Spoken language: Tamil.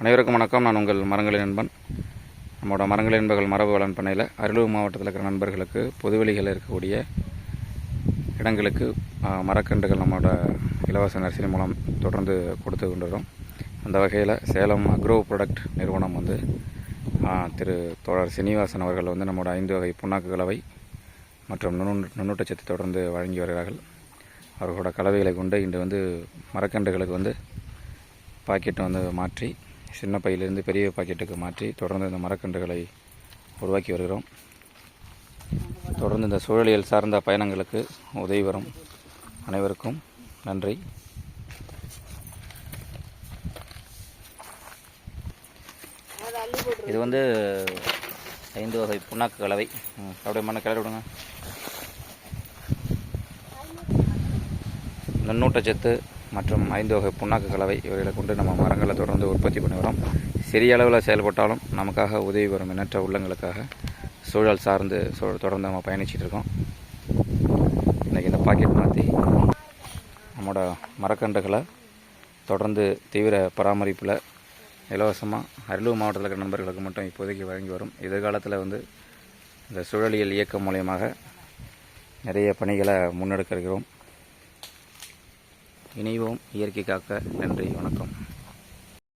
அனைவருக்கும் வணக்கம். நான் உங்கள் மரங்களின் நண்பன். நம்மளோட மரங்களின் நண்பர்கள் மரபு வளன் பண்ணையில் அரியலூர் மாவட்டத்தில் இருக்கிற நண்பர்களுக்கு பொதுவெளிகளில் இருக்கக்கூடிய இடங்களுக்கு மரக்கன்றுகள் நம்மளோட இலவச நர்சரி மூலம் தொடர்ந்து கொடுத்து கொண்டுறோம் அந்த வகையில் சேலம் அக்ரோ ப்ராடக்ட் நிறுவனம் வந்து திரு தோழர் சீனிவாசன் அவர்கள் வந்து நம்மளோட ஐந்து வகை புண்ணாக்கு கலவை மற்றும் நுண்ணு நுண்ணூட்டச்சத்தை தொடர்ந்து வழங்கி வருகிறார்கள். அவர்களோட கலவைகளை கொண்டு இன்று வந்து மரக்கன்றுகளுக்கு வந்து பாக்கெட்டை வந்து மாற்றி சின்ன பையிலிருந்து பெரிய பாக்கெட்டுக்கு மாற்றி தொடர்ந்து இந்த மரக்கன்றுகளை உருவாக்கி வருகிறோம். தொடர்ந்து இந்த சூழலியல் சார்ந்த பயணங்களுக்கு உதவி வரும் அனைவருக்கும் நன்றி. இது வந்து ஐந்து வகை புண்ணாக்கு கலவை. அப்படியே மண்ணை கிளறி விடுங்க. நுண்ணூட்டச்சத்து மற்றும் ஐந்து வகை புண்ணாக்கு கலவை இவைகளை கொண்டு நம்ம மரங்களை தொடர்ந்து உற்பத்தி பண்ணி வரோம். சிறிய அளவில் செயல்பட்டாலும் நமக்காக உதவி வரும் எண்ணற்ற உள்ளங்களுக்காக சூழல் சார்ந்து தொடர்ந்து நம்ம பயணிச்சிட்டு இருக்கோம். இன்றைக்கி இந்த பாக்கெட் மாற்றி நம்மளோட மரக்கன்றுகளை தொடர்ந்து தீவிர பராமரிப்பில் இலவசமாக அரியலூர் மாவட்டத்தில் இருக்கிற நண்பர்களுக்கு மட்டும் இப்போதைக்கு வழங்கி வரும். எதிர்காலத்தில் வந்து இந்த சுழலியல் இயக்கம் மூலயமாக நிறைய பணிகளை முன்னெடுக்க இருக்கிறோம். இணைவோம். இயற்கை காக்க நன்றி வணக்கம்.